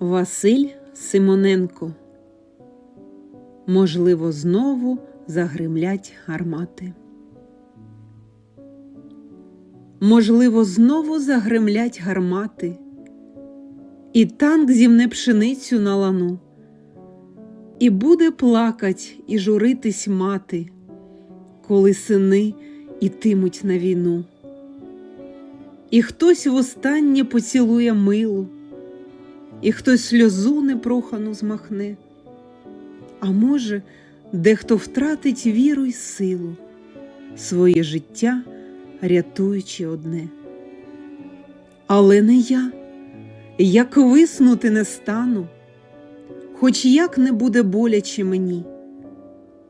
Василь Симоненко. Можливо, знову загримлять гармати. Можливо, знову загримлять гармати, і танк зімне пшеницю на лану, і буде плакать і журитись мати, коли сини ітимуть на війну. І хтось востаннє поцілує милу, і хтось сльозу непрохану змахне, а може, дехто втратить віру й силу, своє життя рятуючи одне. Але не я, як виснути не стану, хоч як не буде боляче мені,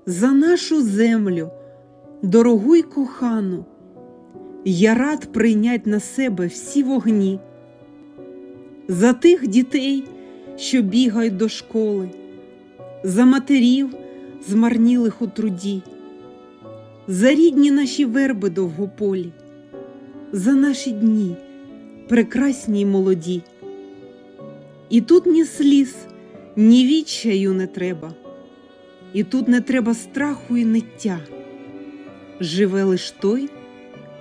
за нашу землю, дорогу й кохану, я рад прийнять на себе всі вогні, за тих дітей, що бігають до школи, за матерів, змарнілих у труді, за рідні наші верби довгополі, за наші дні, прекрасні й молоді. І тут ні сліз, ні відчаю не треба, і тут не треба страху і ниття. Живе лиш той,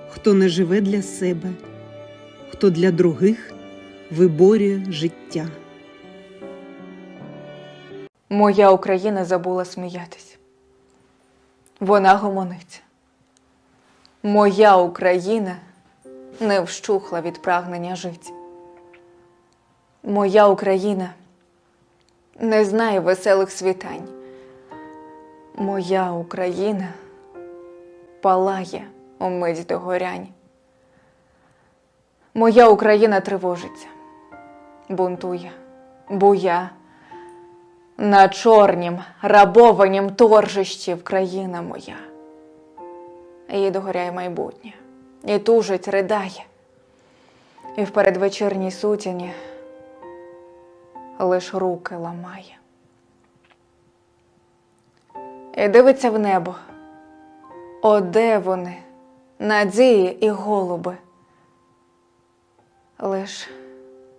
хто не живе для себе, хто для других виборює життя. Моя Україна забула сміятись. Вона гомониться. Моя Україна не вщухла від прагнення життя. Моя Україна не знає веселих світань. Моя Україна палає у мить догорянь. Моя Україна тривожиться, бунтує, буя. На чорнім, рабованім торжищі Вкраїна моя. Їй догоряє майбутнє, і тужить, ридає, і в передвечірній сутіні лиш руки ламає. І дивиться в небо, о, де вони, надії і голуби. Лиш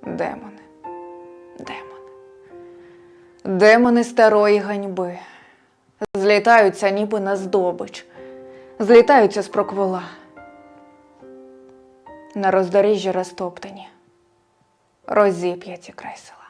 демони, демони. Демони старої ганьби злітаються ніби на здобич, злітаються з проквола. На роздоріжжі розтоптані, розіп'яті край села.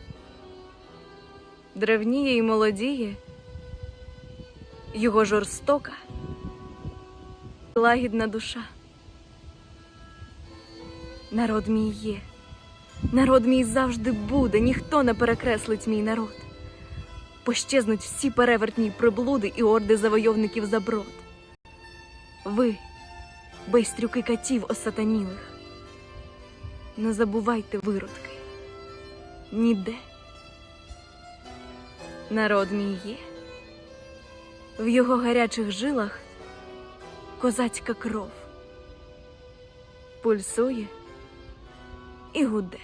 древніє і молодіє, його жорстока, лагідна душа. Народ мій є, народ мій завжди буде, ніхто не перекреслить мій народ. Пощезнуть всі перевертні приблуди і орди завойовників заброд. Ви, байстрюки катів осатанілих, не забувайте виродки ніде. Народ мій є. В його гарячих жилах козацька кров пульсує і гуде.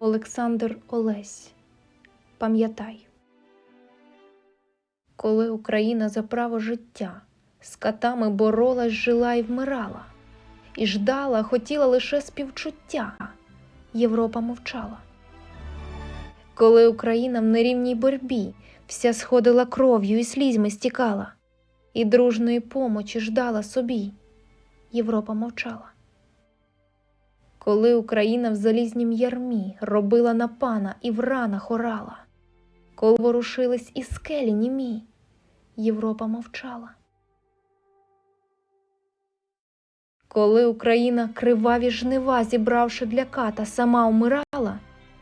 Олександр Олесь. Пам'ятай. Коли Україна за право життя з катами боролась, жила і вмирала, і ждала, хотіла лише співчуття, Європа мовчала. Коли Україна в нерівній борьбі вся сходила кров'ю і слізьми стікала, і дружної помочі ждала собі. Європа мовчала. Коли Україна в залізнім ярмі робила на пана і в ранах орала, коли ворушились і скелі німі, Європа мовчала. Коли Україна криваві жнива, зібравши для ката, сама умирала,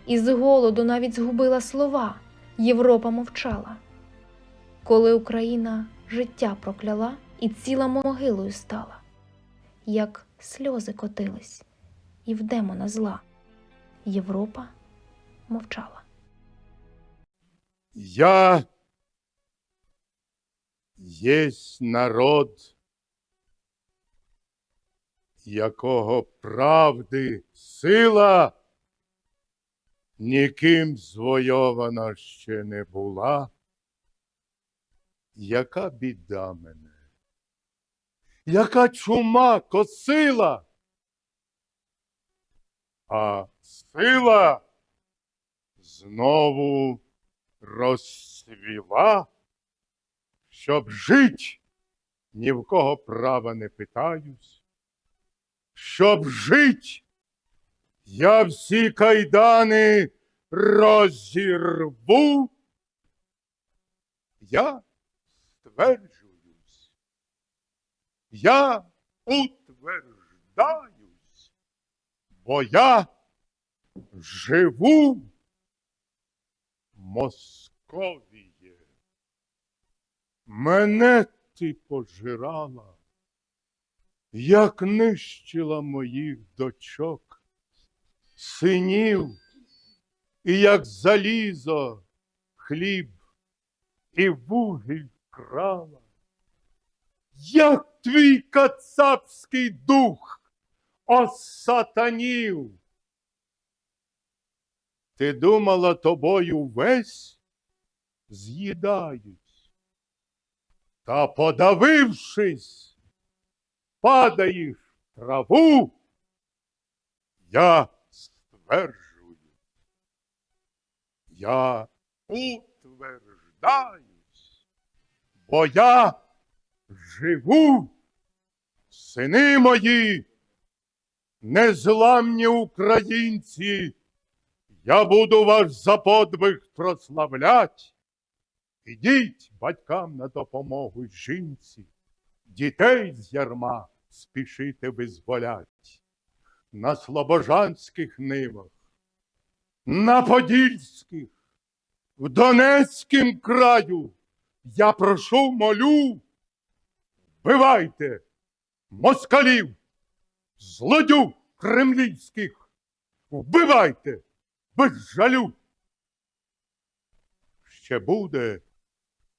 і з голоду навіть згубила слова, Європа мовчала. Коли Україна життя прокляла і ціла могилою стала, як сльози котились, і в демона зла, Європа мовчала. Я єсть народ, якого правди сила ніким звойована ще не була. Яка біда мене, яка чума косила, а сила знову розсвіла, щоб жить, ні в кого права не питаюсь. Щоб жить, я всі кайдани розірву. Я стверджуюсь, я утверждаюсь, бо я живу. Московіє, мене ти пожирала, як нищила моїх дочок, синів, і як залізо, хліб і вугіль крала, як твій кацапський дух осатанів. Ти думала, тобою весь з'їдають, та подавившись, падаєш в траву, я стверджую, я утверждаюсь, бо я живу, сини мої, незламні українці. Я буду ваш за подвиг прославлять. Ідіть батькам на допомогу жінці, дітей з ярма спішити визволять. На слобожанських нивах, на Подільських, в Донецькім краю я прошу молю, вбивайте москалів, злодю кремлівських, вбивайте без жалю. Ще буде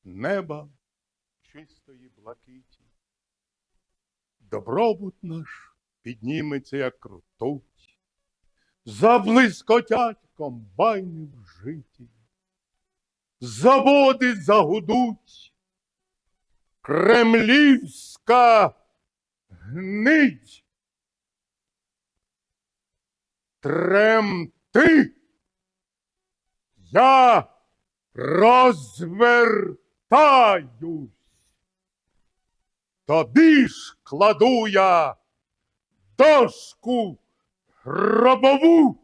неба чистої блакиті. Добробут наш підніметься, як ртуть, заблискотять комбайни в житі, заводи загудуть, кремлівська гнить. Тремти я розвертаюсь. Тобі ж кладу я дошку гробову.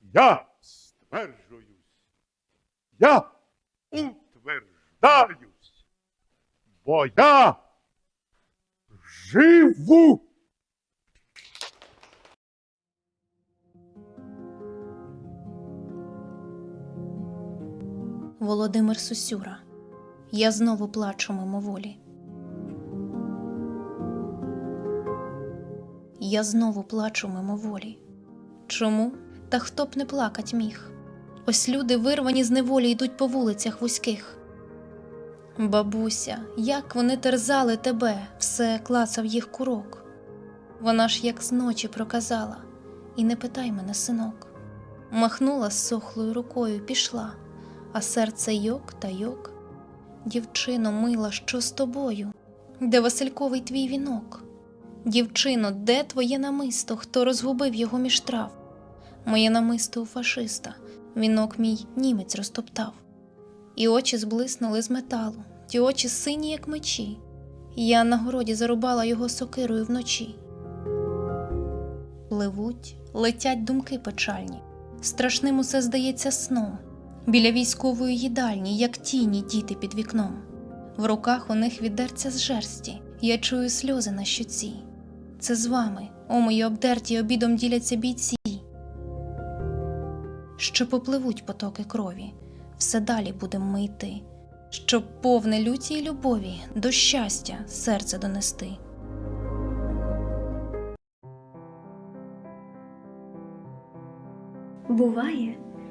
Я стверджуюсь, я утверждаюсь, бо я живу. Володимир Сусюра. Я знову плачу мимоволі. Я знову плачу мимоволі. Чому? Та хто б не плакать міг? Ось люди, вирвані з неволі, йдуть по вулицях вузьких. Бабуся, як вони терзали тебе, все клацав їх курок. Вона ж як зночі проказала, і не питай мене, синок. Махнула сохлою рукою, пішла а серце йок та йок. Дівчино мила, що з тобою? Де Васильковий твій вінок? Дівчино, де твоє намисто, хто розгубив його між трав? Моє намисто у фашиста, вінок мій німець розтоптав, і очі зблиснули з металу, ті очі сині, як мечі. Я на городі зарубала його сокирою вночі. Пливуть, летять думки печальні. Страшним усе здається сном. Біля військової їдальні, як тіні діти під вікном. В руках у них відерця з жерсті, я чую сльози на щоці. Це з вами, о мої обдерті обідом діляться бійці. Що попливуть потоки крові, все далі будем ми йти, щоб повне люті й любові до щастя серце донести. Буває,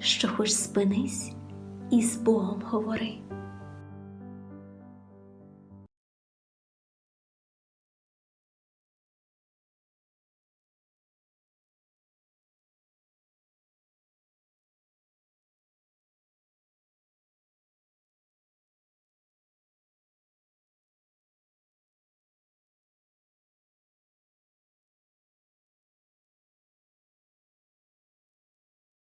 що хоч спинись і з Богом говори.